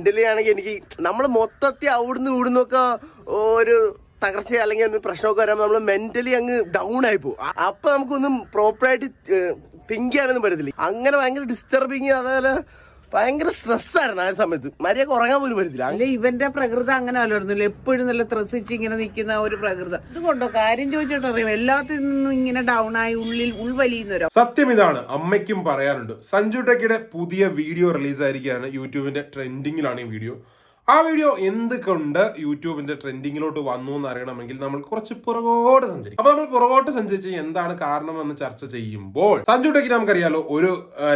Mentally ആണെങ്കിൽ എനിക്ക് നമ്മൾ മൊത്തത്തിൽ അവിടുന്ന് ഇവിടുന്ന് ഒക്കെ ഒരു തകർച്ച അല്ലെങ്കിൽ ഒന്ന് പ്രശ്നമൊക്കെ വരുമ്പോൾ നമ്മൾ മെന്റലി അങ്ങ് ഡൗൺ ആയി പോകും. അപ്പൊ നമുക്കൊന്നും പ്രോപ്പറായിട്ട് തിങ്ക് ചെയ്യാനൊന്നും പറ്റത്തില്ല. അങ്ങനെ ഭയങ്കര ഡിസ്റ്റർബിങ് അതേപോലെ ഭയങ്കര സ്ട്രെസ്സായിരുന്നു ആ സമയത്ത്. മര്യാദ ഉറങ്ങാൻ പോലും പറ്റില്ല അല്ല ഇവന്റെ പ്രകൃതം അങ്ങനെ അല്ലായിരുന്നില്ല. എപ്പോഴും നല്ല ത്രസിച്ച് ഇങ്ങനെ നിൽക്കുന്ന ഒരു പ്രകൃതം. ഇതുകൊണ്ടോ കാര്യം ചോദിച്ചിട്ടറിയാം എല്ലാത്തിൽ നിന്നും ഇങ്ങനെ ഡൗൺ ആയി ഉള്ളിൽ ഉൾവലിയുന്നവരോ? സത്യം ഇതാണ്. അമ്മയ്ക്കും പറയാനുണ്ട്. സഞ്ജു ടെക്കിയുടെ പുതിയ വീഡിയോ റിലീസായിരിക്കുകയാണ് യൂട്യൂബിന്റെ ട്രെൻഡിങ്ങിലാണ് ഈ വീഡിയോ ആ വീഡിയോ എന്തുകൊണ്ട് യൂട്യൂബിന്റെ ട്രെൻഡിങ്ങിലോട്ട് വന്നു എന്ന് അറിയണമെങ്കിൽ നമ്മൾ കുറച്ച് പുറകോട്ട് സഞ്ചരിക്കും. അപ്പൊ നമ്മൾ പുറകോട്ട് സഞ്ചരിച്ച് എന്താണ് കാരണം എന്ന് ചർച്ച ചെയ്യുമ്പോൾ സഞ്ജു ടെക്കി നമുക്കറിയാലോ ഒരു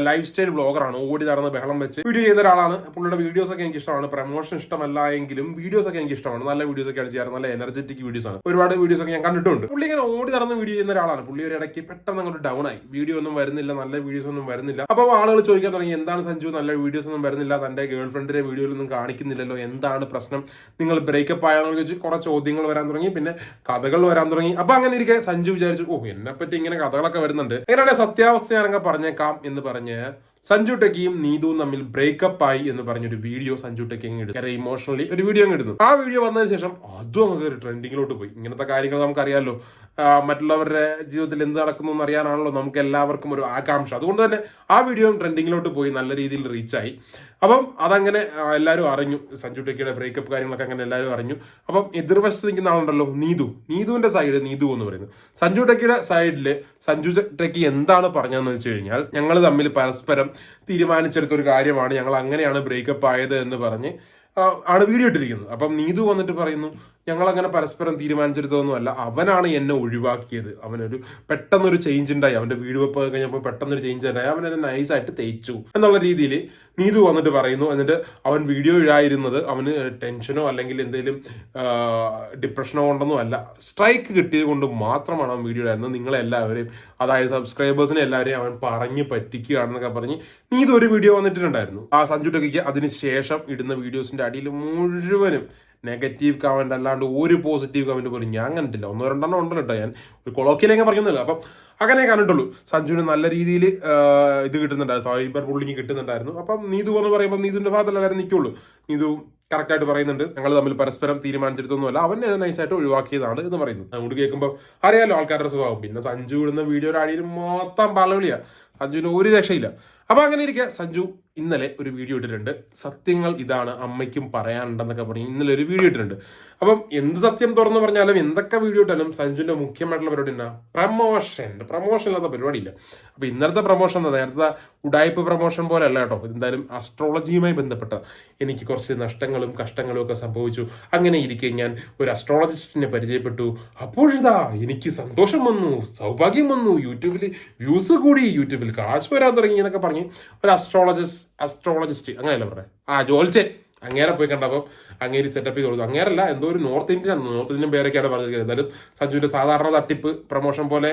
ലൈഫ് സ്റ്റൈൽ ബ്ലോഗറാണ് ഓടി നടന്ന് ബഹളം വെച്ച് വീഡിയോ ചെയ്യുന്ന ഒരാളാണ്. പുള്ളിയുടെ വീഡിയോസ് ഒക്കെ എനിക്ക് ഇഷ്ടമാണ്. പ്രൊമോഷൻ ഇഷ്ടമല്ല എങ്കിലും വീഡിയോസ് ഒക്കെ എനിക്ക് ഇഷ്ടമാണ്. നല്ല വീഡിയോസ് ഒക്കെയാണ് ചെയ്യാറ്. നല്ല എനർജറ്റിക് വീഡിയോസ് ആണ്. ഒരുപാട് വീഡിയോസ് ഒക്കെ ഞാൻ കണ്ടിട്ടുണ്ട്. പുള്ളി ഇങ്ങനെ ഓടി നടന്ന് വീഡിയോ ചെയ്യുന്ന ഒരാളാണ്. പുള്ളി ഒരു ഇടയ്ക്ക് പെട്ടെന്ന് അങ്ങോട്ട് ഡൗൺ ആയി. വീഡിയോ ഒന്നും വരുന്നില്ല നല്ല വീഡിയോസ് ഒന്നും വരുന്നില്ല. അപ്പോൾ ആളുകൾ ചോദിക്കാൻ തുടങ്ങി എന്താണ് സഞ്ജു? നല്ല വീഡിയോസ് ഒന്നും വരുന്നില്ല. തന്റെ ഗേൾ ഫ്രണ്ടിന്റെ വീഡിയോയിലൊന്നും കാണിക്കുന്നില്ലല്ലോ എന്താണ് പ്രശ്നം? നിങ്ങൾ ബ്രേക്കപ്പ് ആയെന്ന് ചോദിച്ച് കുറെ ചോദ്യങ്ങൾ വരാൻ തുടങ്ങി. പിന്നെ കഥകൾ വരാൻ തുടങ്ങി. അപ്പൊ അങ്ങനെ ഇരിക്കെ സഞ്ജു വിചാരിച്ചു ഓ എന്നെ പറ്റി ഇങ്ങനെ കഥകളൊക്കെ വരുന്നുണ്ട്. എങ്ങനെയാണ് സത്യാവസ്ഥ ഞാനങ്ങ് പറഞ്ഞേക്കാം എന്ന് പറഞ്ഞ് സഞ്ജു ടെക്കിയും നീതുവും തമ്മിൽ ബ്രേക്കപ്പ് ആയി എന്ന് പറഞ്ഞൊരു വീഡിയോ സഞ്ജു ടെക്കി അങ്ങ് ഇടും ഇമോഷണലി ഒരു വീഡിയോ അങ്ങ് ഇടുന്നു ആ വീഡിയോ വന്നതിന് ശേഷം അതും കയറി ട്രെൻഡിങ്ങിലോട്ട് പോയി. ഇങ്ങനത്തെ കാര്യങ്ങൾ നമുക്കറിയാമല്ലോ മറ്റുള്ളവരുടെ ജീവിതത്തിൽ എന്ത് നടക്കുന്നു എന്ന് അറിയാനാണല്ലോ നമുക്ക് എല്ലാവർക്കും ഒരു ആകാംക്ഷ. അതുകൊണ്ട് തന്നെ ആ വീഡിയോ ട്രെൻഡിങ്ങിലോട്ട് പോയി നല്ല രീതിയിൽ റീച്ചായി അപ്പം അതങ്ങനെ എല്ലാവരും അറിഞ്ഞു. സഞ്ജു ടെക്കിയുടെ ബ്രേക്കപ്പ് കാര്യങ്ങളൊക്കെ അങ്ങനെ എല്ലാവരും അറിഞ്ഞു. അപ്പം എതിർവശത്ത് നിൽക്കുന്ന ആളുണ്ടല്ലോ നീതു. നീതുവിന്റെ സൈഡ് നീതു എന്ന് പറയുന്നത്. സഞ്ജു ടെക്കിയുടെ സൈഡിൽ സഞ്ജു ടെക്കി എന്താണ് പറഞ്ഞതെന്ന് വെച്ച് കഴിഞ്ഞാൽ ഞങ്ങൾ തമ്മിൽ പരസ്പരം തീരുമാനിച്ചെടുത്ത ഒരു കാര്യമാണ്. ഞങ്ങൾ അങ്ങനെയാണ് ബ്രേക്കപ്പ് ആയത് എന്ന് പറഞ്ഞ് ആണ് വീഡിയോ ഇട്ടിരിക്കുന്നത്. അപ്പം നീതു വന്നിട്ട് പറയുന്നു ഞങ്ങൾ അങ്ങനെ പരസ്പരം തീരുമാനിച്ചെടുത്തതൊന്നുമല്ല. അവനാണ് എന്നെ ഒഴിവാക്കിയത്. അവനൊരു പെട്ടെന്നൊരു ചേഞ്ച് ഉണ്ടായി. അവന്റെ വീട് വെപ്പ് കഴിഞ്ഞപ്പോൾ പെട്ടെന്നൊരു ചേഞ്ച് ഉണ്ടായി. അവൻ എന്നെ നൈസായിട്ട് തേച്ചു എന്നുള്ള രീതിയിൽ നീതു വന്നിട്ട് പറയുന്നു. എന്നിട്ട് അവൻ വീഡിയോ ഇടായിരുന്നത് അവന് ടെൻഷനോ അല്ലെങ്കിൽ എന്തെങ്കിലും ഡിപ്രഷനോ കൊണ്ടൊന്നും അല്ല. സ്ട്രൈക്ക് കിട്ടിയത് കൊണ്ട് മാത്രമാണ് അവൻ വീഡിയോ ഇടായിരുന്നത് നിങ്ങളെല്ലാവരെയും അതായത് സബ്സ്ക്രൈബേഴ്സിനെ എല്ലാവരെയും അവൻ പറഞ്ഞ് പറ്റിക്കുകയാണെന്നൊക്കെ പറഞ്ഞ് നീതു ഒരു വീഡിയോ വന്നിട്ടുണ്ടായിരുന്നു. ആ സഞ്ജു ടക്കിക്ക് അതിന് ശേഷം ഇടുന്ന വീഡിയോസിന്റെ അടിയിൽ മുഴുവനും നെഗറ്റീവ് കമന്റ് അല്ലാണ്ട് ഒരു പോസിറ്റീവ് കമന്റ് പോലും ഞാൻ കണ്ടിട്ടില്ല. ഒന്നോ രണ്ടെണ്ണം ഉണ്ടല്ലോ കേട്ടോ ഞാൻ. ഒരു കൊളോക്കിയിലേക്ക് പറയുന്നില്ല അപ്പം അങ്ങനെ കണ്ടിട്ടുള്ളൂ. സഞ്ജുവിന് നല്ല രീതിയിൽ ഇത് കിട്ടുന്നുണ്ടായിരുന്നു. Cyber bullying കിട്ടുന്നുണ്ടായിരുന്നു. അപ്പം നീതു എന്ന് പറയുമ്പോൾ നീതുവിന്റെ ഭാഗത്തല്ല കാര്യം നിൽക്കുള്ളൂ നീതു കറക്റ്റായിട്ട് പറയുന്നുണ്ട്. ഞങ്ങൾ തമ്മിൽ പരസ്പരം തീരുമാനിച്ചെടുത്തൊന്നുമല്ല അവൻ എന്നെ നൈസായിട്ട് ഒഴിവാക്കിയതാണ് എന്ന് പറയുന്നു. അങ്ങോട്ട് കേൾക്കുമ്പോൾ അറിയാലോ ആൾക്കാരുടെ സ്വഭാവം. പിന്നെ സഞ്ജു ഇടുന്ന വീഡിയോ അടിയിൽ മൊത്തം പലവിളിയാണ് സഞ്ജുവിന് ഒരു രക്ഷയില്ല. അപ്പൊ അങ്ങനെ ഇരിക്കുക സഞ്ജു ഇന്നലെ ഒരു വീഡിയോ ഇട്ടിട്ടുണ്ട്. സത്യങ്ങൾ ഇതാണ് അമ്മയ്ക്കും പറയാനുണ്ടെന്നൊക്കെ പറഞ്ഞ്. ഇന്നലെ ഒരു വീഡിയോ ഇട്ടിട്ടുണ്ട്. അപ്പം എന്ത് സത്യം തുറന്നു പറഞ്ഞാലും എന്തൊക്കെ വീഡിയോ ഇട്ടാലും സഞ്ജുവിന്റെ മുഖ്യമായിട്ടുള്ള പരിപാടി എന്നാ പ്രമോഷൻ പ്രമോഷൻ ഇല്ലാത്ത പരിപാടിയില്ല. അപ്പൊ ഇന്നലത്തെ പ്രമോഷൻ എന്താ? നേരത്തെ ഉടായ്പ പ്രമോഷൻ പോലെ അല്ല കേട്ടോ. എന്തായാലും അസ്ട്രോളജിയുമായി ബന്ധപ്പെട്ട എനിക്ക് കുറച്ച് നഷ്ടങ്ങളും കഷ്ടങ്ങളും ഒക്കെ സംഭവിച്ചു. അങ്ങനെ ഇരിക്കെ ഞാൻ ഒരു അസ്ട്രോളജിസ്റ്റിനെ പരിചയപ്പെട്ടു. അപ്പോഴിതാ എനിക്ക് സന്തോഷം വന്നു സൗഭാഗ്യം വന്നു. യൂട്യൂബിൽ വ്യൂസ് കൂടി യൂട്യൂബിൽ കാശ് വരാൻ തുടങ്ങി എന്നൊക്കെ ഒരു അസ്ട്രോളജിസ്റ്റ് അസ്ട്രോളജിസ്റ്റ് അങ്ങനെയല്ല പറയാം ആ ജോലിച്ചെ. അങ്ങേരെ പോയി കണ്ടപ്പോൾ അങ്ങേര് സെറ്റപ്പ് ചെയ്ത് കൊടുത്തു. അങ്ങേരല്ല എന്തോ ഒരു നോർത്ത് ഇന്ത്യൻ നോർത്ത് ഇന്ത്യൻ പേരൊക്കെയാണ് പറഞ്ഞിരിക്കുന്നത്. എന്തായാലും സഞ്ജുവിന്റെ സാധാരണ തട്ടിപ്പ് പ്രൊമോഷൻ പോലെ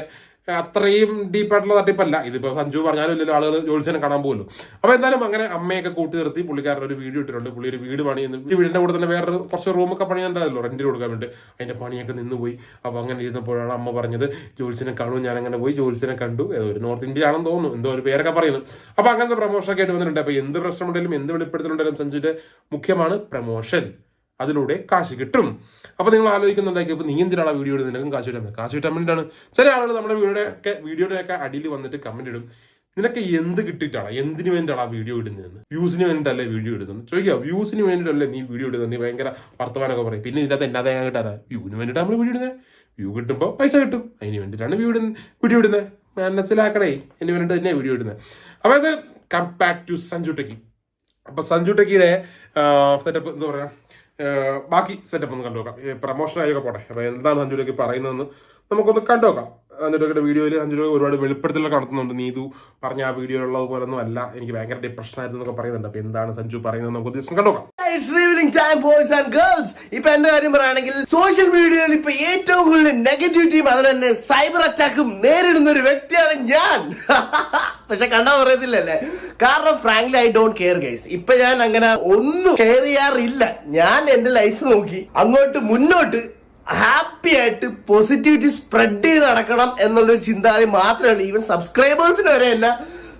അത്രയും ഡീപ്പായിട്ടുള്ള തട്ടിപ്പല്ല. ഇതിപ്പോ സഞ്ജു പറഞ്ഞാലും ഇല്ലല്ലോ ആളുകൾ ജോത്സ്യനെ കാണാൻ പോകുമല്ലോ. അപ്പൊ എന്തായാലും അങ്ങനെ അമ്മയൊക്കെ കൂട്ടി നിർത്തി പുള്ളിക്കാരൻ ഒരു വീഡിയോ ഇട്ടിട്ടുണ്ട്. പുള്ളി ഒരു വീട് പണിയുന്നു. ഈ വീടിന്റെ കൂടെ തന്നെ വേറൊരു കുറച്ച് റൂമൊക്കെ പണിയുണ്ടായല്ലോ റെന്റ് കൊടുക്കാൻ വേണ്ടി. അതിന്റെ പണിയൊക്കെ നിന്ന് പോയി. അപ്പൊ അങ്ങനെ ഇരുന്നപ്പോഴാണ് അമ്മ പറഞ്ഞത് ജോത്സ്യനെ കാണും ഞാൻ അങ്ങനെ പോയി ജോത്സ്യനെ കണ്ടു. ഒരു നോർത്ത് ഇന്ത്യ ആണെന്ന് തോന്നുന്നു. എന്തോ ഒരു പേരൊക്കെ പറയുന്നു. അപ്പൊ അങ്ങനത്തെ പ്രൊമോഷൻ ഒക്കെ ആയിട്ട് വന്നിട്ടുണ്ട്. അപ്പൊ എന്ത് പ്രശ്നമുണ്ടെങ്കിലും എന്ത് വെളിപ്പെടുത്തലുണ്ടെങ്കിലും സഞ്ജുവിന്റെ മുഖ്യമാണ് പ്രൊമോഷൻ അതിലൂടെ കാശ് കിട്ടും. അപ്പോൾ നിങ്ങൾ ആലോചിക്കുന്നുണ്ടാക്കി ഇപ്പോൾ നീ എന്തിനാണ് വീഡിയോ ഇടുന്നത്? നിനക്കും കാശ് കിട്ടാൻ കാശ് കിട്ടാൻ വേണ്ടിയിട്ടാണ്. ചില ആളുകൾ നമ്മുടെ വീഡിയോയുടെ ഒക്കെ വീഡിയോയുടെ ഒക്കെ അടിയിൽ വന്നിട്ട് കമന്റ് ഇടും. നിനക്ക് എന്ത് കിട്ടിയിട്ടാണ്? എന്തിനു വേണ്ടിയിട്ടാണ് ആ വീഡിയോ ഇടുന്നതെന്ന്? വ്യൂസിന് വേണ്ടിയിട്ടല്ലേ വീഡിയോ ഇടുന്നത് ചോദിക്കുക. വ്യൂസിന് വേണ്ടിയിട്ടല്ലേ നീ വീഡിയോ ഇടുന്നത്? നീ ഭയങ്കര വർത്തമാനമൊക്കെ പറയും. പിന്നെ ഇതിനകത്ത് എന്നാ തേങ്ങ കിട്ടാതെ വ്യൂവിന് വേണ്ടിയിട്ടാണ് നമ്മൾ വീഡിയോ ഇടുന്നത്. വ്യൂ കിട്ടുമ്പോൾ പൈസ കിട്ടും. അതിന് വേണ്ടിയിട്ടാണ് വ്യൂ ഇടുന്നത്. വീഡിയോ ഇടുന്നത്. മനസ്സിലാക്കണേ. അതിന് വേണ്ടിയിട്ട് തന്നെ വീഡിയോ ഇടുന്നത്. അപ്പോൾ അത് come back to Sanju techie അപ്പോൾ സഞ്ജു ടെക്കിയുടെ സെറ്റപ്പ് എന്താ പറയാ? ആ, ബാക്കി സെറ്റപ്പ് ഒന്ന് കണ്ടുനോക്കാം. പ്രമോഷൻ ആയൊക്കെ പോട്ടെ. അപ്പോൾ എന്താണ് സഞ്ജു രൂപയ്ക്ക് പറയുന്നതെന്ന് നമുക്കൊന്ന് കണ്ടുനോക്കാം. എന്നിട്ട് വീഡിയോയിൽ ടെക്കി ഒരുപാട് വെളിപ്പെടുത്തലൊക്കെ നടത്തുന്നുണ്ട്. നീതു പറഞ്ഞ ആ വീഡിയോയിലുള്ളത് പോലെ ഒന്നും അല്ല. എനിക്ക് ഭയങ്കര ഡിപ്രഷൻ ആയിരുന്നു എന്നൊക്കെ പറയുന്നുണ്ട്. അപ്പോൾ എന്താണ് സഞ്ജു പറയുന്നത് നമുക്ക് ദിവസം കണ്ടുനോക്കാം. ടൈം ബോയ്സ് ആൻഡ് ഗേൾസ് ഇപ്പൊ എന്റെ കാര്യം പറയുകയാണെങ്കിൽ സോഷ്യൽ മീഡിയയിൽ ഇപ്പൊ ഏറ്റവും കൂടുതൽ നെഗറ്റിവിറ്റിയും അതിൽ തന്നെ സൈബർ അറ്റാക്കും നേരിടുന്ന ഒരു വ്യക്തിയാണ് ഞാൻ. പക്ഷെ കണ്ടാ പറയത്തില്ലല്ലേ? കാരണം frankly I don't care guys ഇപ്പൊ ഞാൻ അങ്ങനെ ഒന്നും കെയർ ചെയ്യാറില്ല. ഞാൻ എന്റെ ലൈഫ് നോക്കി. അങ്ങോട്ട് മുന്നോട്ട് ഹാപ്പി ആയിട്ട് പോസിറ്റിവിറ്റി സ്പ്രെഡ് ചെയ്ത് നടക്കണം എന്നുള്ളൊരു ചിന്താഗതി മാത്രമാണ്. ഈവൻ സബ്സ്ക്രൈബേഴ്സിന് വരെയല്ല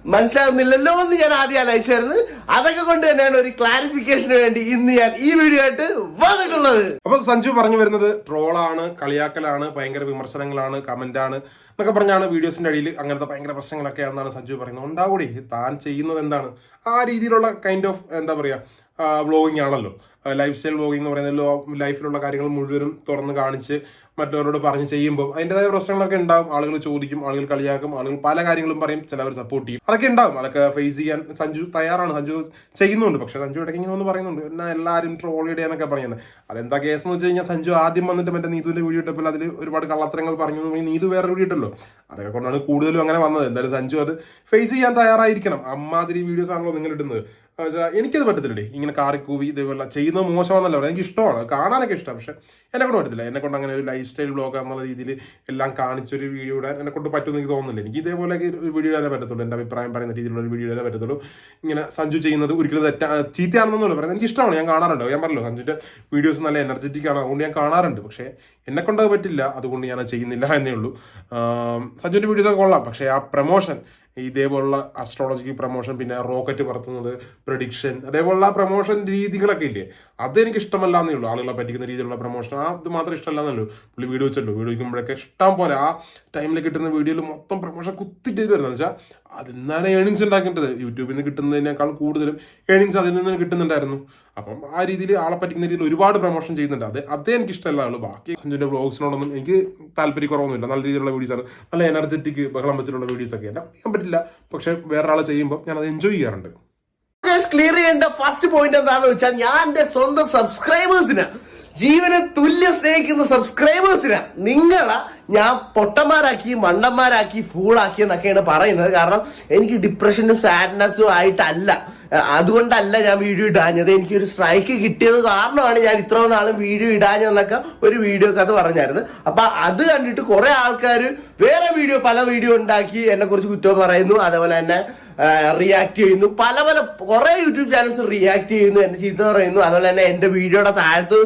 മനസ്സിലാകുന്നില്ലല്ലോ എന്ന് ഞാൻ ആദ്യം ആലോചിച്ചായിരുന്നു. അതൊക്കെ കൊണ്ട് തന്നെയാണ് ഒരു ക്ലാരിഫിക്കേഷന് വേണ്ടി ഇന്ന് ഞാൻ ഈ വീഡിയോ ആയിട്ട് വന്നിട്ടുള്ളത്. അപ്പൊ സഞ്ജു പറഞ്ഞു വരുന്നത് ട്രോളാണ് കളിയാക്കലാണ് ഭയങ്കര വിമർശനങ്ങളാണ് കമന്റാണ് എന്നൊക്കെ പറഞ്ഞാണ് വീഡിയോസിന്റെ അടിയിൽ അങ്ങനത്തെ ഭയങ്കര പ്രശ്നങ്ങളൊക്കെയാണെന്നാണ് സഞ്ജു പറയുന്നത്. ഉണ്ടാവൂടി താൻ ചെയ്യുന്നത് എന്താണ്? ആ രീതിയിലുള്ള കൈൻഡ് ഓഫ് എന്താ പറയാ വ്ളോഗിങ് ആണല്ലോ. ലൈഫ് സ്റ്റൈൽ വ്ളോഗിംഗ് എന്ന് പറയുന്നല്ലോ ലൈഫിലുള്ള കാര്യങ്ങൾ മുഴുവനും തുറന്ന് കാണിച്ച് മറ്റവരോട് പറഞ്ഞ് ചെയ്യുമ്പോൾ അതിന്റെതായ പ്രശ്നങ്ങളൊക്കെ ഉണ്ടാവും. ആളുകൾ ചോദിക്കും ആളുകൾ കളിയാക്കും ആളുകൾ പല കാര്യങ്ങളും പറയും ചിലവർ സപ്പോർട്ട് ചെയ്യും. അതൊക്കെ ഉണ്ടാവും. അതൊക്കെ ഫേസ് ചെയ്യാൻ സഞ്ജു തയ്യാറാണ്. സഞ്ജു ചെയ്യുന്നുണ്ട്. പക്ഷെ സഞ്ജു ഇടയ്ക്ക് ഇങ്ങനെ ഒന്ന് പറയുന്നുണ്ട്. എന്നാ എല്ലാവരും ട്രോൾ ഇടുകയെന്നൊക്കെ പറയുന്നത്. അതെന്താ കേസ് എന്ന് വെച്ച് കഴിഞ്ഞാൽ സഞ്ജു ആദ്യം വന്നിട്ട് മറ്റേ നീതുവിന്റെ വീഡിയോ ഇട്ടപ്പോൾ അതിൽ ഒരുപാട് കള്ളത്തരങ്ങൾ പറഞ്ഞു. നീതു വേറെ വീഡിയോ ഇട്ടല്ലോ. അതൊക്കെ കൊണ്ടാണ് കൂടുതലും അങ്ങനെ വന്നത്. എന്തായാലും സഞ്ജു അത് ഫേസ് ചെയ്യാൻ തയ്യാറായിരിക്കണം. അമ്മാതിരി വീഡിയോസ് ആണല്ലോ നിങ്ങൾ ഇടുന്നത്. എനിക്കത് പറ്റത്തില്ലേ ഇങ്ങനെ കാറിക്കൂവി ഇതേപോലെ ചെയ്യുന്നത് മോശമാണെന്നല്ല പറയുക എനിക്ക് ഇഷ്ടമാണ്. കാണാനൊക്കെ ഇഷ്ടം. പക്ഷെ എന്നെ കൊണ്ട് പറ്റത്തില്ല. എന്നെ കൊണ്ട് അങ്ങനെ ഒരു ലൈഫ് സ്റ്റൈൽ ബ്ലോഗ് എന്നുള്ള രീതിയിൽ എല്ലാം കാണിച്ചൊരു വീഡിയോ ഇടാൻ എന്നെ കൊണ്ട് പറ്റുമെന്ന് എനിക്ക് തോന്നുന്നില്ല. എനിക്ക് ഇതേപോലെ ഒരു വീഡിയോ ഇടാനേ പറ്റത്തുള്ളൂ. എന്റെ അഭിപ്രായം പറയുന്ന രീതിയിലുള്ള ഒരു വീഡിയോ ഇടാനേ പറ്റത്തുള്ളൂ. ഇങ്ങനെ സഞ്ജു ചെയ്യുന്നത് ഒരിക്കലും തെറ്റാ ചീത്തയാണെന്നല്ല പറയുന്നത് എനിക്ക് ഇഷ്ടമാണ്. ഞാൻ കാണാറുണ്ട്. ഞാൻ പറഞ്ഞല്ലോ സഞ്ജുവിന്റെ വീഡിയോസ് നല്ല എനർജറ്റിക് ആണ്. അതുകൊണ്ട് ഞാൻ കാണാറുണ്ട്. പക്ഷേ എന്നെ കൊണ്ട് പറ്റില്ല. അതുകൊണ്ട് ഞാൻ ചെയ്യുന്നില്ല എന്നേ ഉള്ളൂ. സഞ്ജുന്റെ വീഡിയോസ് കൊള്ളാം. പക്ഷേ ആ പ്രൊമോഷൻ ഇതേപോലുള്ള അസ്ട്രോളജിക്ക് പ്രൊമോഷൻ പിന്നെ റോക്കറ്റ് പറത്തുന്നത് പ്രഡിക്ഷൻ അതേപോലുള്ള പ്രൊമോഷൻ രീതികളൊക്കെ ഇല്ലേ? അതെനിക്ക് ഇഷ്ടമല്ല എന്നേ ഉള്ളൂ. ആളുകളെ പറ്റിക്കുന്ന രീതിയിലുള്ള പ്രൊമോഷൻ ആ ഇത് മാത്രം ഇഷ്ടമല്ല എന്നേ ഉള്ളൂ. പുള്ളി വീഡിയോ വെച്ചല്ലോ. വീഡിയോ വയ്ക്കുമ്പോഴൊക്കെ ഇഷ്ടം പോലെ ആ ടൈമിൽ കിട്ടുന്ന വീഡിയോയിൽ മൊത്തം പ്രൊമോഷൻ കുത്തിട്ട് വരുന്നത്. വെച്ചാൽ അതിൽ നിന്നാണ് ഏണിങ്സ് ഉണ്ടാക്കേണ്ടത്. യൂട്യൂബിൽ നിന്ന് കിട്ടുന്നതിനേക്കാൾ കൂടുതലും ഏണിങ്സ് അതിൽ നിന്ന് കിട്ടുന്നുണ്ടായിരുന്നു. അപ്പം ആ രീതിയിൽ ആളെ പറ്റിക്കുന്ന രീതിയിൽ ഒരുപാട് പ്രൊമോഷൻ ചെയ്യുന്നുണ്ട്. അത് അതേ എനിക്ക് ഇഷ്ടമല്ല ഉള്ളൂ. ബാക്കി സഞ്ജുവിന്റെ ബ്ലോഗ്സിനോടൊന്നും എനിക്ക് താല്പര്യക്കുറവൊന്നുമില്ല. നല്ല രീതിയിലുള്ള വീഡിയോസ് ആണ്. നല്ല എനർജറ്റിക് ബഹളം വെച്ചിട്ടുള്ള വീഡിയോസ് ഒക്കെ. എല്ലാം ചെയ്യാൻ പറ്റില്ല. പക്ഷെ വേറൊരാളെ ചെയ്യുമ്പോൾ ഞാൻ അത് എൻജോയ് ചെയ്യാറുണ്ട് ക്ലിയർ ചെയ്യേണ്ട ഫസ്റ്റ് പോയിന്റ് എന്താണെന്ന് വെച്ചാൽ ഞാൻ എന്റെ സ്വന്തം സബ്സ്ക്രൈബേഴ്സിന് ജീവനെ തുല്യ സ്നേഹിക്കുന്ന സബ്സ്ക്രൈബേഴ്സിന് നിങ്ങളെ ഞാൻ പൊട്ടന്മാരാക്കി മണ്ടന്മാരാക്കി ഫൂളാക്കി എന്നൊക്കെയാണ് പറയുന്നത്. കാരണം എനിക്ക് ഡിപ്രഷനും സാഡ്നെസ്സും ആയിട്ടല്ല. അതുകൊണ്ടല്ല ഞാൻ വീഡിയോ ഇടാഞ്ഞത്. എനിക്കൊരു സ്ട്രൈക്ക് കിട്ടിയത് കാരണമാണ് ഞാൻ ഇത്ര നാളും വീഡിയോ ഇടാഞ്ഞെന്നൊക്കെ ഒരു വീഡിയോ കഥ പറഞ്ഞായിരുന്നു. അപ്പൊ അത് കണ്ടിട്ട് കുറെ ആൾക്കാർ വേറെ വീഡിയോ പല വീഡിയോ ഉണ്ടാക്കി എന്നെ കുറിച്ച് കുറ്റം പറയുന്നു. അതേപോലെ തന്നെ റിയാക്ട് ചെയ്യുന്നു. പല പല കുറെ യൂട്യൂബ് ചാനൽസ് റിയാക്ട് ചെയ്യുന്നു എന്നെ ചീത്ത പറയുന്നു. അതുപോലെ തന്നെ എന്റെ വീഡിയോയുടെ താഴത്ത്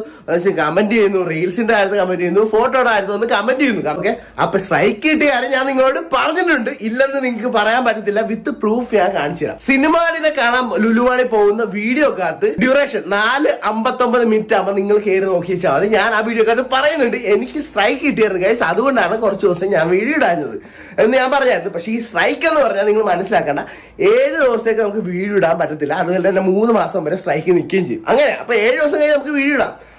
കമന്റ് ചെയ്യുന്നു. റീൽസിന്റെ താഴത്ത് കമന്റ് ചെയ്യുന്നു. ഫോട്ടോയുടെ താഴത്ത് വന്ന് കമന്റ് ചെയ്യുന്നു. ഓക്കെ? അപ്പൊ സ്ട്രൈക്ക് കിട്ടിയ കാര്യം ഞാൻ നിങ്ങളോട് പറഞ്ഞിട്ടുണ്ട്. ഇല്ലെന്ന് നിങ്ങൾക്ക് പറയാൻ പറ്റത്തില്ല. വിത്ത് പ്രൂഫ് ഞാൻ കാണിച്ചു തരാം. സിനിമാടിനെ കാണാൻ ലുലുവാളി പോകുന്ന വീഡിയോ കാർത്ത് ഡ്യൂറേഷൻ നാല് അമ്പത്തൊമ്പത് മിനിറ്റ് ആകുമ്പോൾ നിങ്ങൾ കയറി നോക്കി വെച്ചാൽ മതി. ഞാൻ ആ വീഡിയോ കാത്ത് പറയുന്നുണ്ട്. എനിക്ക് സ്ട്രൈക്ക് കിട്ടിയായിരുന്നു ഗൈസ് അതുകൊണ്ടാണ് കുറച്ച് ദിവസം ഞാൻ വീഡിയോ ഇടാഞ്ഞത്. എന്ന് ഞാൻ പറഞ്ഞായിരുന്നു. പക്ഷേ ഈ സ്ട്രൈക്ക് എന്ന് പറഞ്ഞാൽ നിങ്ങൾ മനസ്സിലാക്കണ്ട. ഏഴ് ദിവസത്തേക്ക് നമുക്ക് വീഡിയോ ഇടാൻ പറ്റത്തില്ല. അതുപോലെ തന്നെ മൂന്ന് മാസം വരെ സ്ട്രൈക്ക് നിൽക്കുകയും ചെയ്യും. അങ്ങനെ. അപ്പൊ ഏഴ് ദിവസം കഴിഞ്ഞ് നമുക്ക് വീഡിയോ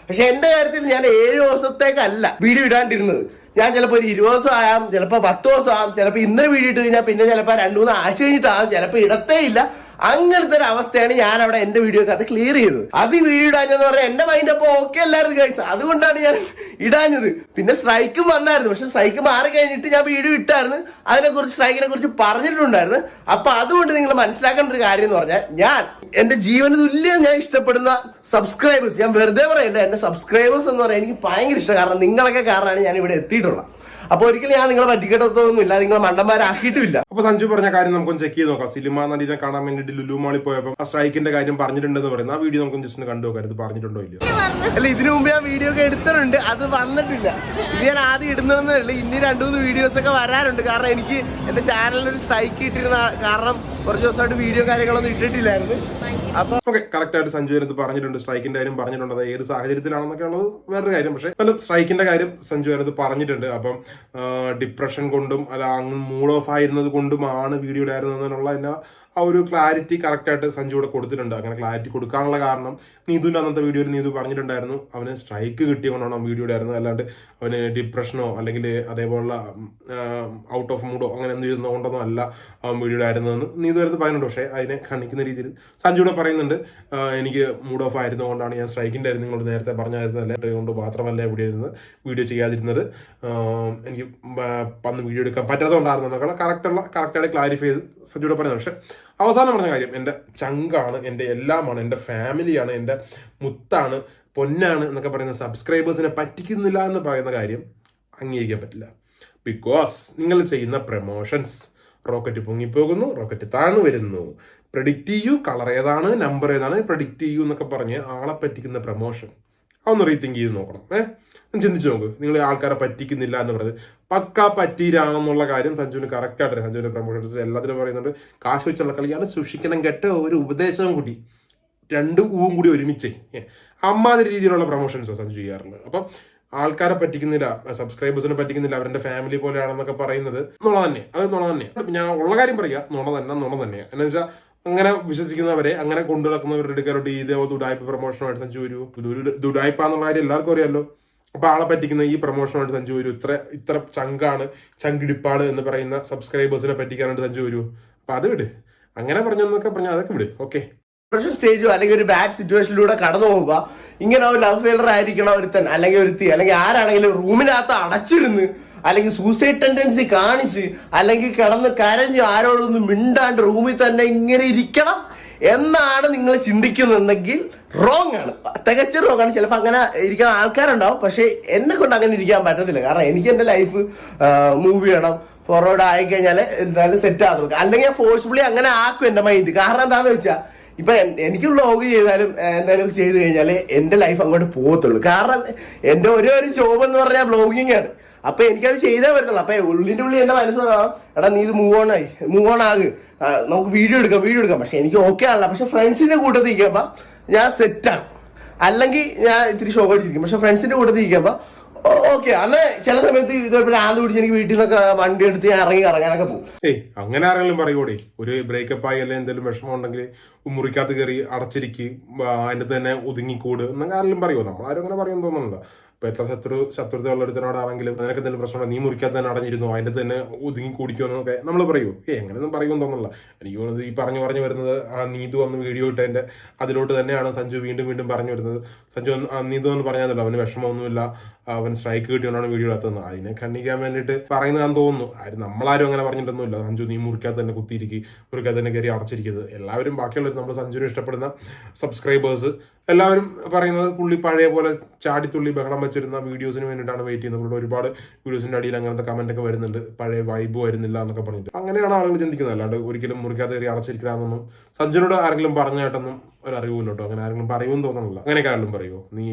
പക്ഷെ എന്റെ കാര്യത്തിൽ ഞാൻ ഏഴ് ദിവസത്തേക്കല്ല വീഡിയോ ഇടാണ്ടിരുന്നത്. ഞാൻ ചിലപ്പോൾ ഒരു ഇരുപത് ദിവസം ആകാം ചിലപ്പോൾ പത്ത് ദിവസം ആകാം ചിലപ്പോൾ ഇന്നലെ വീഡിയോ ഇട്ട് കഴിഞ്ഞാൽ പിന്നെ ചിലപ്പോൾ രണ്ട് മൂന്ന് ആഴ്ച കഴിഞ്ഞിട്ടാകും ചിലപ്പോൾ ഇടത്തേ ഇല്ല. അങ്ങനത്തെ ഒരു അവസ്ഥയാണ് ഞാൻ അവിടെ എന്റെ വീഡിയോക്കകത്ത് ക്ലിയർ ചെയ്തത്. അത് വീഡിയോ ഇടാഞ്ഞെന്ന് പറഞ്ഞാൽ എന്റെ മൈൻഡ് അപ്പൊ ഓക്കെ അല്ലായിരുന്നു ഗൈസ് അതുകൊണ്ടാണ് ഞാൻ ഇടാഞ്ഞത്. പിന്നെ സ്ട്രൈക്കും വന്നായിരുന്നു. പക്ഷെ സ്ട്രൈക്ക് മാറി കഴിഞ്ഞിട്ട് ഞാൻ വീഡിയോ ഇട്ടായിരുന്നു. അതിനെ കുറിച്ച് സ്ട്രൈക്കിനെ കുറിച്ച് പറഞ്ഞിട്ടുണ്ടായിരുന്നു. അപ്പൊ അതുകൊണ്ട് നിങ്ങൾ മനസ്സിലാക്കേണ്ട ഒരു കാര്യം എന്ന് പറഞ്ഞാൽ ഞാൻ എന്റെ ജീവന തുല്യം ഞാൻ ഇഷ്ടപ്പെടുന്ന സബ്സ്ക്രൈബേഴ്സ് ഞാൻ വെറുതെ പറയല്ല എന്റെ സബ്സ്ക്രൈബേഴ്സ് എന്ന് പറയാൻ എനിക്ക് ഭയങ്കര ഇഷ്ടം. കാരണം നിങ്ങളൊക്കെ കാരണമാണ് ഞാൻ ഇവിടെ എത്തിയിട്ടുള്ളത്. അപ്പൊ ഒരിക്കലും ഞാൻ നിങ്ങളെ പറ്റിക്കെട്ടത്തൊന്നുമില്ല നിങ്ങളെ മണ്ടന്മാരാക്കിയിട്ടുമില്ല. അപ്പൊ സഞ്ജു പറഞ്ഞ കാര്യം നമുക്കൊന്ന് ചെക്ക് ചെയ്ത് നോക്കാം. സിനിമ നടിനെ കാണാൻ വേണ്ടിയിട്ട് ലുലു മാളിൽ പോയപ്പോൾ ആ സ്ട്രൈക്കിന്റെ കാര്യം പറഞ്ഞിട്ടുണ്ടെന്ന് പറയുന്നത് ആ വീഡിയോ നമുക്ക് ജസ്റ്റ് കണ്ടു നോക്കാം. ഇത് പറഞ്ഞിട്ടുണ്ടോ ഇല്ല അല്ല ഇതിനു മുമ്പ് ആ വീഡിയോ ഒക്കെ എടുത്തിട്ടുണ്ട്. അത് വന്നിട്ടില്ല. ഇത് ഞാൻ ആദ്യം ഇടുന്നതെന്നല്ല ഇനി രണ്ടു മൂന്ന് വീഡിയോസ് ഒക്കെ വരാറുണ്ട്. കാരണം എനിക്ക് എന്റെ ചാനലിൽ ഒരു സ്ട്രൈക്ക് ഇട്ടിരുന്ന കാരണം കുറച്ച് ദിവസമായിട്ട് വീഡിയോ കാര്യങ്ങളൊന്നും ഇട്ടിട്ടില്ലായിരുന്നു. അപ്പൊ ഓക്കെ കറക്റ്റ് ആയിട്ട് സഞ്ജു അടുത്ത് പറഞ്ഞിട്ടുണ്ട്. സ്ട്രൈക്കിന്റെ കാര്യം പറഞ്ഞിട്ടുണ്ട് അത് ഏത് സാഹചര്യത്തിലാണെന്നൊക്കെ ഉള്ളത് വേറൊരു കാര്യം. പക്ഷേ എന്നാലും സ്ട്രൈക്കിന്റെ കാര്യം സഞ്ജു അടുത്ത് പറഞ്ഞിട്ടുണ്ട്. അപ്പം ഡിപ്രഷൻ കൊണ്ടും അല്ല അങ്ങ് മൂഡ് ഓഫ് ആയിരുന്നത് കൊണ്ടുമാണ് വീഡിയോ ഇടായിരുന്നതെന്നുള്ള അതിന്റെ ആ ഒരു ക്ലാരിറ്റി കറക്റ്റായിട്ട് സഞ്ജു ഇവിടെ കൊടുത്തിട്ടുണ്ട്. അങ്ങനെ ക്ലാരിറ്റി കൊടുക്കാനുള്ള കാരണം നീതുവിന്റെ അന്നത്തെ വീഡിയോയിൽ നീതു പറഞ്ഞിട്ടുണ്ടായിരുന്നു. അവന് സ്ട്രൈക്ക് കിട്ടിയതുകൊണ്ടാണ് ആ വീഡിയോ ആയിരുന്നു അല്ലാണ്ട് അവന് ഡിപ്രഷനോ അല്ലെങ്കിൽ അതേപോലുള്ള ഔട്ട് ഓഫ് മൂഡോ അങ്ങനെ എന്ത് ചെയ്യുന്നതുകൊണ്ടൊന്നും അല്ല അവൻ വീഡിയോ ആയിരുന്നതെന്ന് നീതു അടുത്ത് പറയുന്നുണ്ട് പക്ഷേ അതിനെ കാണിക്കുന്ന രീതിയിൽ സഞ്ജു ഇവിടെ പറയുന്നുണ്ട്. എനിക്ക് മൂഡ് ഓഫ് ആയിരുന്നുകൊണ്ടാണ് ഞാൻ സ്ട്രൈക്കിന്റെ ആയിരുന്നു നിങ്ങളോട് നേരത്തെ പറഞ്ഞായിരുന്നല്ലേ കൊണ്ട് മാത്രമല്ല ഇവിടെ ഇരുന്ന് വീഡിയോ ചെയ്യാതിരുന്നത്. എനിക്ക് അന്ന് വീഡിയോ എടുക്കാൻ പറ്റാത്തതുകൊണ്ടായിരുന്നു. കറക്റ്റുള്ള കറക്റ്റായിട്ട് ക്ലാരിഫൈ ചെയ്ത് സഞ്ജുവിടെ പറയുന്നത്. പക്ഷേ അവസാനം പറഞ്ഞ കാര്യം എന്റെ ചങ്കാണ് എന്റെ എല്ലാമാണ് എന്റെ ഫാമിലിയാണ് എന്റെ മുത്താണ് പൊന്നാണ് എന്നൊക്കെ പറയുന്ന സബ്സ്ക്രൈബേഴ്സിനെ പറ്റിക്കുന്നില്ല എന്ന് പറയുന്ന കാര്യം അംഗീകരിക്കാൻ പറ്റില്ല. ബിക്കോസ് നിങ്ങൾ ചെയ്യുന്ന പ്രൊമോഷൻസ് റോക്കറ്റ് പൊങ്ങിപ്പോകുന്നു റോക്കറ്റ് താഴ്ന്നു വരുന്നു. പ്രഡിക്റ്റ് ചെയ്യൂ കളർ ഏതാണ് നമ്പർ ഏതാണ് പ്രഡിക്റ്റ് ചെയ്യൂ എന്നൊക്കെ പറഞ്ഞ് ആളെ പറ്റിക്കുന്ന പ്രൊമോഷൻ അതൊന്ന് റീതിങ്ക് ചെയ്ത് നോക്കണം ഏഹ് ചിന്തിച്ച് നോക്ക്. നിങ്ങൾ ആൾക്കാരെ പറ്റിക്കുന്നില്ല എന്ന് പറയുന്നത് പക്ക പറ്റീരാണെന്നുള്ള കാര്യം സഞ്ജുവിന് കറക്റ്റായിട്ട് സഞ്ജുവിന്റെ പ്രൊമോഷൻസ് എല്ലാത്തിനും പറയുന്നുണ്ട്. കാശ് വെച്ചുള്ള കളിയാണ് സൂക്ഷിക്കണം കേട്ട ഒരു ഉപദേശവും കൂടി. രണ്ട് ഊവും കൂടി ഒരുമിച്ച്. അമ്മാതിരി രീതിയിലുള്ള പ്രൊമോഷൻസ് സഞ്ജു ചെയ്യാറുള്ളത്. അപ്പം ആൾക്കാരെ പറ്റിക്കുന്നില്ല സബ്സ്ക്രൈബേഴ്സിനെ പറ്റിക്കുന്നില്ല അവരുടെ ഫാമിലി പോലെയാണെന്നൊക്കെ പറയുന്നത് നുണ തന്നെ. അത് നുണ തന്നെ. ഞാൻ ഉള്ള കാര്യം പറയുക നുണ തന്നെ നുണ തന്നെ. എന്ന് വെച്ചാൽ അങ്ങനെ വിശ്വസിക്കുന്നവരെ അങ്ങനെ കൊണ്ടു നടക്കുന്നവരുടെ അടുക്കലോട്ട് ഇതേപോലെ ദുഡായ്പ പ്രൊമോഷനുമായിട്ട് സഞ്ജു വരൂ ദുഡായ്പ എന്നുള്ള കാര്യം എല്ലാവർക്കും അറിയാമല്ലോ അപ്പൊ ആളെ പറ്റിക്കുന്ന ഈ പ്രൊമോഷനുമായിട്ട് സഞ്ജു വരൂ. ഇത്ര ഇത്ര ചങ്കാണ് ചങ്കിടിപ്പാണ് എന്ന് പറയുന്ന സബ്സ്ക്രൈബേഴ്സിനെ പറ്റിക്കാനായിട്ട് സഞ്ജു വരൂ. അപ്പൊ അത് വിട്. അങ്ങനെ പറഞ്ഞെന്നൊക്കെ പറഞ്ഞാൽ അതൊക്കെ വിട്. ഓക്കെ പ്രഷർ സ്റ്റേജോ അല്ലെങ്കിൽ ഒരു ബാഡ് സിറ്റുവേഷനിലൂടെ കടന്നു പോവുക ഇങ്ങനെ ഒരു ലവ് ഫെയിലർ ആയിരിക്കണം ഒരുത്തൻ അല്ലെങ്കിൽ ഒരുത്തി അല്ലെങ്കിൽ ആരാണെങ്കിലും റൂമിനകത്ത് അടച്ചിരുന്ന് അല്ലെങ്കിൽ സൂസൈഡ് ടെൻഡൻസി കാണിച്ച് അല്ലെങ്കിൽ കിടന്ന് കരഞ്ഞ് ആരോടൊന്നും മിണ്ടാണ്ട് റൂമിൽ തന്നെ ഇങ്ങനെ ഇരിക്കണം. എന്നാണ് നിങ്ങൾ ചിന്തിക്കുന്നുണ്ടെങ്കിൽ റോങ് ആണ്. തികച്ചും റോങ് ആണ്. ചിലപ്പോൾ അങ്ങനെ ഇരിക്കുന്ന ആൾക്കാരുണ്ടാവും. പക്ഷേ എന്നെ കൊണ്ട് അങ്ങനെ ഇരിക്കാൻ പറ്റത്തില്ല. കാരണം എനിക്ക് എന്റെ ലൈഫ് മൂവ് ചെയ്യണം. ഫോർവേഡ് ആയി കഴിഞ്ഞാൽ എന്തായാലും സെറ്റ് ആകും. അല്ലെങ്കിൽ ഫോഴ്സ്ഫുള്ളി അങ്ങനെ ആക്കും എന്റെ മൈൻഡ് കാരണം എന്താണെന്ന് വെച്ചാൽ ഇപ്പൊ എനിക്ക് വ്ളോഗ് ചെയ്താലും എന്തായാലും ചെയ്ത് കഴിഞ്ഞാൽ എന്റെ ലൈഫ് അങ്ങോട്ട് പോകത്തുള്ളൂ. കാരണം എന്റെ ഒരേ ഒരു ജോബ് എന്ന് പറഞ്ഞാൽ ബ്ലോഗിങ് ആണ്. അപ്പൊ എനിക്കത് ചെയ്തേ വരുന്നുള്ളൂ അപ്പൊ ഉള്ളിന്റെ ഉള്ളിൽ എന്റെ മനസ്സിലാവും എടാ നീ ഇത് മൂവ് ഓൺ ആയി മൂവ് ഓൺ ആക് നമുക്ക് വീഡിയോ എടുക്കാം വീഡിയോ എടുക്കാം. പക്ഷെ എനിക്ക് ഓക്കെ ആണല്ലോ. പക്ഷെ ഫ്രണ്ട്സിന്റെ കൂട്ടത്തിൽ ഇരിക്കുമ്പോ ഞാൻ സെറ്റാണ് അല്ലെങ്കിൽ ഞാൻ ഇത്തിരി ഷോക്ക് അടിച്ചിരിക്കും പക്ഷെ ഫ്രണ്ട്സിന്റെ കൂട്ടത്തിൽ ഇരിക്കുമ്പോ ഓക്കെ അന്ന് ചില സമയത്ത് ഇതേപോലെ ആന്ത് പിടിച്ച് എനിക്ക് വീട്ടിൽ നിന്നൊക്കെ വണ്ടി എടുത്ത് ഞാൻ ഇറങ്ങി കറങ്ങാനൊക്കെ പോകും. ഏയ് അങ്ങനെ ആരെങ്കിലും പറയൂടെ ഒരു ബ്രേക്കപ്പ് ആയി അല്ലെങ്കിൽ എന്തെങ്കിലും വിഷമം ഉണ്ടെങ്കിൽ മുറിക്കകത്ത് കയറി അടച്ചിരിക്കും അതിന്റെ തന്നെ ഒതുങ്ങിക്കൂട് എന്നൊക്കെ ആരെങ്കിലും പറയുമോ നമ്മളാരും അങ്ങനെ പറയുമെന്ന് തോന്നുന്നില്ല. ഇപ്പൊ എത്ര ശത്രു ശത്രുത ഉള്ളൊരുത്തനോടാണെങ്കിലും നിനക്ക് എന്തെങ്കിലും പ്രശ്നമുണ്ടോ? നീ മുറിക്കകത്ത് തന്നെ അടഞ്ഞിരുന്നു? അതിന്റെ തന്നെ ഒതുങ്ങി കൂടിക്കുമെന്നൊക്കെ നമ്മൾ പറയൂ. ഏ എങ്ങനെയൊന്നും പറയുമെന്ന് തോന്നുന്നില്ല എനിക്ക് തോന്നുന്നത് ഈ പറഞ്ഞു പറഞ്ഞു വരുന്നത് ആ നീതു വന്ന് വീഡിയോ ഇട്ടതിന്റെ അതിലോട്ട് തന്നെയാണ് സഞ്ജു വീണ്ടും വീണ്ടും പറഞ്ഞു വരുന്നത്. സഞ്ജു നീതു എന്ന് പറഞ്ഞതല്ലോ അവന് വിഷമമൊന്നുമില്ല. അവൻ സ്ട്രൈക്ക് കിട്ടിയോണ്ടാണ് വീഡിയോ എടുത്തത് അതിനെ ഖണ്ഡിക്കാൻ വേണ്ടിയിട്ട് പറയുന്നതാന്ന് തോന്നുന്നു. ആരും നമ്മളാരും അങ്ങനെ പറഞ്ഞിട്ടൊന്നുമില്ല. സഞ്ജു നീ മുറിക്കാതെ തന്നെ കുത്തിയിരിക്കും. മുറിക്കാതെ തന്നെ കയറി അടച്ചിരിക്കുന്നത് എല്ലാവരും ബാക്കിയുള്ളവർ നമ്മൾ സഞ്ജുവിനെ ഇഷ്ടപ്പെടുന്ന സബ്സ്ക്രൈബേഴ്സ് എല്ലാവരും പറയുന്നത് പുള്ളി പഴയ പോലെ ചാടിത്തുള്ളി ബഹളം വെച്ചിരുന്ന വീഡിയോസിന് വേണ്ടിയിട്ടാണ് വെയിറ്റ് ചെയ്യുന്നത്. പുള്ളിയുടെ ഒരുപാട് വീഡിയോസിന്റെ അടിയിൽ അങ്ങനത്തെ ഒക്കെ വരുന്നുണ്ട്. പഴയ വൈബ് വരുന്നില്ല എന്നൊക്കെ പറഞ്ഞിട്ട്. അങ്ങനെയാണ് ആളുകൾ ചിന്തിക്കുന്നത്. അല്ലാണ്ട് ഒരിക്കലും മുറിക്കാതെ കയറി അടച്ചിരിക്കണമെന്നൊന്നും സഞ്ജുനോട് ആരെങ്കിലും പറഞ്ഞു കേട്ടെന്നും ഒരു അറിവില്ല കേട്ടോ അങ്ങനെ ആരെങ്കിലും പറയുമെന്ന് തോന്നുന്നില്ല അങ്ങനെയൊക്കെ ആരെങ്കിലും പറയുമോ നീ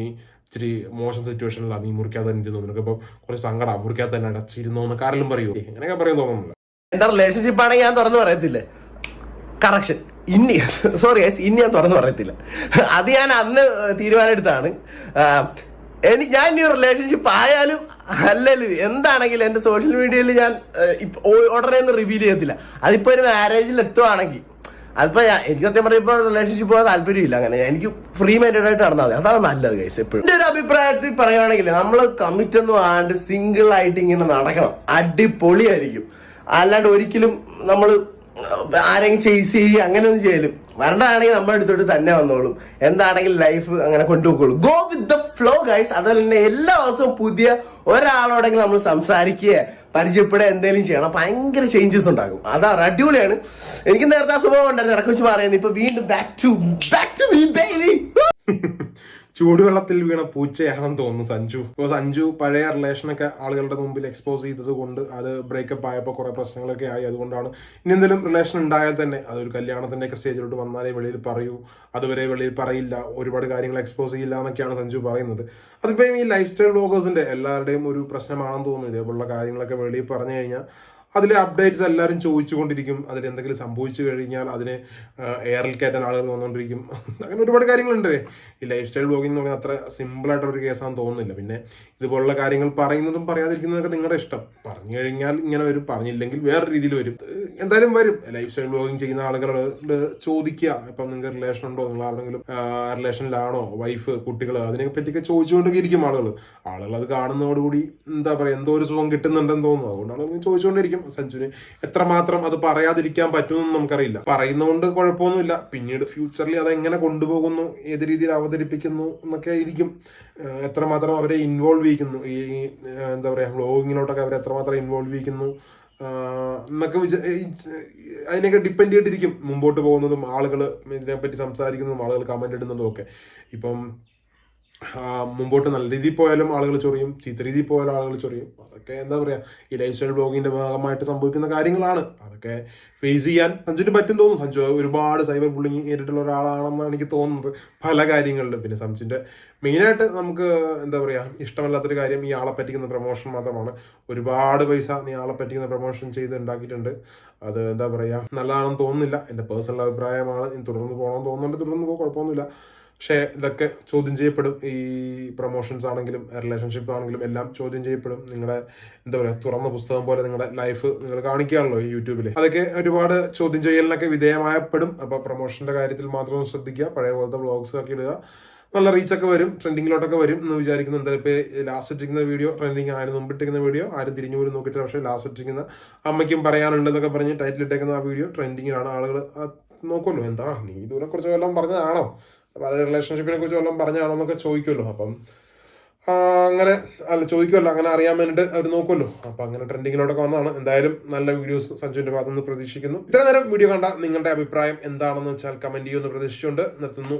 ഇച്ചിരി മോശം സിറ്റുവേഷനിലാണ് നീ മുറിക്കാതെ തന്നെ ഇരുന്നു. നിനക്ക് ഇപ്പം കുറച്ച് സങ്കടം മുറിക്കാതെ തന്നെ അടച്ചിരുന്നു എന്നൊക്കെ ആരെങ്കിലും പറയുമോ അങ്ങനെയൊക്കെ പറയും തോന്നുന്നില്ല എന്താ റിലേഷൻഷിപ്പ് ആണെങ്കിൽ ഞാൻ തുറന്നു പറയത്തില്ലേ. കറക്ഷൻ ഇനി സോറി ഇനി ഞാൻ തുറന്നു പറയത്തില്ല. അത് ഞാൻ അന്ന് തീരുമാനം എടുത്താണ് എനിക്ക് ഞാൻ ഇനി റിലേഷൻഷിപ്പ് ആയാലും അല്ലല്ലോ. എന്താണെങ്കിലും എന്റെ സോഷ്യൽ മീഡിയയിൽ ഞാൻ ഉടനെ ഒന്നും റിവീൽ ചെയ്യത്തില്ല. അതിപ്പോ ഒരു മാരേജിൽ എത്തുവാണെങ്കിൽ അതിപ്പോ എനിക്ക് സത്യം പറയുമ്പോൾ റിലേഷൻഷിപ്പ് പോകാൻ താല്പര്യമില്ല അങ്ങനെ. എനിക്ക് ഫ്രീ മൈൻഡഡ് ആയിട്ട് നടന്നാൽ മതി. അതാണ് നല്ലത് ഗൈസ് എപ്പോഴും. എന്റെ ഒരു അഭിപ്രായത്തിൽ പറയുകയാണെങ്കിൽ നമ്മൾ കമ്മിറ്റ് ഒന്നും ആണ്ട് സിംഗിൾ ആയിട്ട് ഇങ്ങനെ നടക്കണം. അടിപൊളിയായിരിക്കും. അല്ലാണ്ട് ഒരിക്കലും നമ്മൾ ആരെങ്കിലും ചേസ് ചെയ്യുക അങ്ങനെയൊന്നും ചെയ്യലും. വരണ്ടാണെങ്കിൽ നമ്മുടെ അടുത്തോട്ട് തന്നെ വന്നോളും. എന്താണെങ്കിലും ലൈഫ് അങ്ങനെ കൊണ്ടുപോയിക്കോളും. Go with the flow guys അതുപോലെ തന്നെ എല്ലാ ദിവസവും പുതിയ ഒരാളോടെങ്കിലും നമ്മൾ സംസാരിക്കുക പരിചയപ്പെടുക എന്തെങ്കിലും ചെയ്യണം. ഭയങ്കര ചേഞ്ചസ് ഉണ്ടാകും. അതാണ് അടിപൊളിയാണ്. എനിക്ക് നേരത്തെ ആ സ്വഭാവം ഉണ്ടായിരുന്നു. ഇടയ്ക്ക് വെച്ച് പറയുന്നത് ഇപ്പൊ വീണ്ടും back to back to me baby ചൂടുവെള്ളത്തിൽ വീണ പൂച്ചയാണെന്ന് തോന്നുന്നു സഞ്ജു. ഇപ്പോൾ സഞ്ജു പഴയ റിലേഷനൊക്കെ ആളുകളുടെ മുമ്പിൽ എക്സ്പോസ് ചെയ്തത് കൊണ്ട് അത് ബ്രേക്കപ്പ് ആയപ്പോൾ കുറേ പ്രശ്നങ്ങളൊക്കെ ആയി. അതുകൊണ്ടാണ് ഇനി എന്തെങ്കിലും റിലേഷൻ ഉണ്ടായാൽ തന്നെ അതൊരു കല്യാണത്തിന്റെ ഒക്കെ സ്റ്റേജിലോട്ട് വന്നാലേ വെളിയിൽ പറയൂ. അതുവരെ വെളിയിൽ പറയില്ല. ഒരുപാട് കാര്യങ്ങൾ എക്സ്പോസ് ചെയ്യില്ല എന്നൊക്കെയാണ് സഞ്ജു പറയുന്നത്. അതിപ്പോൾ ഈ ലൈഫ് സ്റ്റൈൽ ബ്ലോഗേഴ്സിന്റെ എല്ലാവരുടെയും ഒരു പ്രശ്നമാണെന്ന് തോന്നുന്നു. ഇതേപോലുള്ള കാര്യങ്ങളൊക്കെ വെളിയിൽ പറഞ്ഞു കഴിഞ്ഞാൽ അതിലെ അപ്ഡേറ്റ്സ് എല്ലാവരും ചോദിച്ചുകൊണ്ടിരിക്കും. അതിൽ എന്തെങ്കിലും സംഭവിച്ചു കഴിഞ്ഞാൽ അതിനെ എയറിൽ കയറ്റാൻ ആളുകൾ വന്നുകൊണ്ടിരിക്കും. അങ്ങനെ ഒരുപാട് കാര്യങ്ങളുണ്ട് ഈ ലൈഫ് സ്റ്റൈൽ ബ്ലോഗിംഗ് എന്ന് പറഞ്ഞാൽ അത്ര സിമ്പിളായിട്ടൊരു കേസാണെന്ന് തോന്നുന്നില്ല. പിന്നെ ഇതുപോലുള്ള കാര്യങ്ങൾ പറയുന്നതും പറയാതിരിക്കുന്നതൊക്കെ നിങ്ങളുടെ ഇഷ്ടം. പറഞ്ഞു കഴിഞ്ഞാൽ ഇങ്ങനെ വരും പറഞ്ഞില്ലെങ്കിൽ വേറെ രീതിയിൽ വരും. എന്തായാലും വരും. ലൈഫ് സ്റ്റൈൽ ബ്ലോഗിങ് ചെയ്യുന്ന ആളുകളോട് ചോദിക്കുക. ഇപ്പം നിങ്ങൾക്ക് റിലേഷൻ ഉണ്ടോ? നിങ്ങൾ ആരെങ്കിലും റിലേഷനിലാണോ വൈഫ് കുട്ടികൾ അതിനെ പറ്റിയൊക്കെ ചോദിച്ചുകൊണ്ടൊക്കെ ഇരിക്കും ആളുകൾ ആളുകൾ അത് കാണുന്നതോടുകൂടി എന്താ പറയുക എന്തോ ഒരു സുഖം കിട്ടുന്നുണ്ടെന്ന് തോന്നുന്നു. അതുകൊണ്ടാണ് ചോദിച്ചുകൊണ്ടിരിക്കും. സഞ്ജുവിന് എത്രമാത്രം അത് പറയാതിരിക്കാൻ പറ്റുമെന്ന് നമുക്കറിയില്ല. പറയുന്നതുകൊണ്ട് കുഴപ്പമൊന്നുമില്ല. പിന്നീട് ഫ്യൂച്ചറിൽ അത് എങ്ങനെ കൊണ്ടുപോകുന്നു ഏത് രീതിയിൽ അവതരിപ്പിക്കുന്നു എന്നൊക്കെ ആയിരിക്കും. എത്രമാത്രം അവരെ ഇൻവോൾവ് ചെയ്യിക്കുന്നു. ഈ എന്താ പറയുക വ്ളോഗിങ്ങിലോട്ടൊക്കെ അവരെ എത്രമാത്രം ഇൻവോൾവ് ചെയ്യിക്കുന്നു. എന്നൊക്കെ വിചാ അതിനൊക്കെ ഡിപ്പെൻഡ് ചെയ്തിട്ടിരിക്കും. മുമ്പോട്ട് പോകുന്നതും ആളുകൾ ഇതിനെപ്പറ്റി സംസാരിക്കുന്നതും ആളുകൾ കമന്റ് ഇടുന്നതും ഒക്കെ. ഇപ്പം മുമ്പോട്ട് നല്ല രീതിയിൽ പോയാലും ആളുകൾ ചൊറിയും ചീത്ത രീതിയിൽ പോയാലും ആളുകൾ ചൊറിയും. അതൊക്കെ എന്താ പറയുക ഈ ലൈഫ് സ്റ്റൈൽ ബ്ലോഗിന്റെ ഭാഗമായിട്ട് സംഭവിക്കുന്ന കാര്യങ്ങളാണ്. അതൊക്കെ ഫേസ് ചെയ്യാൻ സഞ്ജുവിന് പറ്റും തോന്നുന്നു. സഞ്ജു ഒരുപാട് സൈബർ ബുള്ളിങ് നേരിട്ടുള്ള ഒരാളാണെന്നാണ് എനിക്ക് തോന്നുന്നത്. പല കാര്യങ്ങളിലും. പിന്നെ സഞ്ജുവിന്റെ മെയിനായിട്ട് നമുക്ക് എന്താ പറയുക ഇഷ്ടമല്ലാത്തൊരു കാര്യം ഈ ആളെ പറ്റിക്കുന്ന പ്രൊമോഷൻ മാത്രമാണ്. ഒരുപാട് പൈസ നീ ആളെ പറ്റിക്കുന്ന പ്രൊമോഷൻ ചെയ്ത് ഉണ്ടാക്കിയിട്ടുണ്ട്. അത് എന്താ പറയുക നല്ലതാണെന്ന് തോന്നുന്നില്ല. എന്റെ പേഴ്സണൽ അഭിപ്രായമാണ്. തുടർന്ന് പോകണമെന്ന് തോന്നുന്നുണ്ട് തുടർന്ന് പോകും കുഴപ്പമൊന്നുമില്ല. പക്ഷേ ഇതൊക്കെ ചോദ്യം ചെയ്യപ്പെടും. ഈ പ്രൊമോഷൻസ് ആണെങ്കിലും റിലേഷൻഷിപ്പ് ആണെങ്കിലും എല്ലാം ചോദ്യം ചെയ്യപ്പെടും. നിങ്ങളുടെ എന്താ പറയുക തുറന്ന പുസ്തകം പോലെ നിങ്ങളുടെ ലൈഫ് നിങ്ങൾ കാണിക്കുകയാണല്ലോ ഈ യൂട്യൂബിൽ അതൊക്കെ ഒരുപാട് ചോദ്യം ചെയ്യലിനൊക്കെ വിധേയമായപ്പെടും. അപ്പോൾ പ്രൊമോഷന്റെ കാര്യത്തിൽ മാത്രം ശ്രദ്ധിക്കുക. പഴയ പോലത്തെ വ്ളോഗ്സ് ഒക്കെ ഇടുക. നല്ല റീച്ചൊക്കെ വരും. ട്രെൻഡിങ്ങിലോട്ടൊക്കെ വരും എന്ന് വിചാരിക്കുന്നു. എന്തായാലും ഇപ്പോൾ ലാസ്റ്റ് ഇട്ടിരിക്കുന്ന വീഡിയോ ട്രെൻഡിങ് ആയിരുന്നു മുമ്പ് ഇട്ടിരിക്കുന്ന വീഡിയോ ആരും തിരിഞ്ഞു പോലും നോക്കിയിട്ട് പക്ഷേ ലാസ്റ്റ് ഇട്ടിരിക്കുന്ന അമ്മയ്ക്കും പറയാനുണ്ടെന്നൊക്കെ പറഞ്ഞ് ടൈറ്റിൽ ഇട്ടേക്കുന്ന ആ വീഡിയോ ട്രെൻഡിങ്ങിലാണ് ആളുകൾ നോക്കുമല്ലോ എന്താ നീ ഇതിനെ കുറച്ച് വല്ലതും പറഞ്ഞതാണോ? പല റിലേഷൻഷിപ്പിനെ കുറിച്ച് വല്ലതും പറഞ്ഞാണോ എന്നൊക്കെ ചോദിക്കുമല്ലോ. അപ്പം അങ്ങനെ അല്ല ചോദിക്കുമല്ലോ. അങ്ങനെ അറിയാൻ വേണ്ടിയിട്ട് അവർ നോക്കുമല്ലോ. അപ്പം അങ്ങനെ ട്രെൻഡിങ്ങിലോട്ടൊക്കെ വന്നതാണ്. എന്തായാലും നല്ല വീഡിയോസ് സഞ്ജുവിന്റെ ഭാഗത്ത് നിന്ന് പ്രതീക്ഷിക്കുന്നു. ഇത്ര നേരം വീഡിയോ കണ്ട നിങ്ങളുടെ അഭിപ്രായം എന്താണെന്ന് വെച്ചാൽ കമന്റ് ചെയ്യുമെന്ന് പ്രതീക്ഷിച്ചുകൊണ്ട് നിർത്തുന്നു.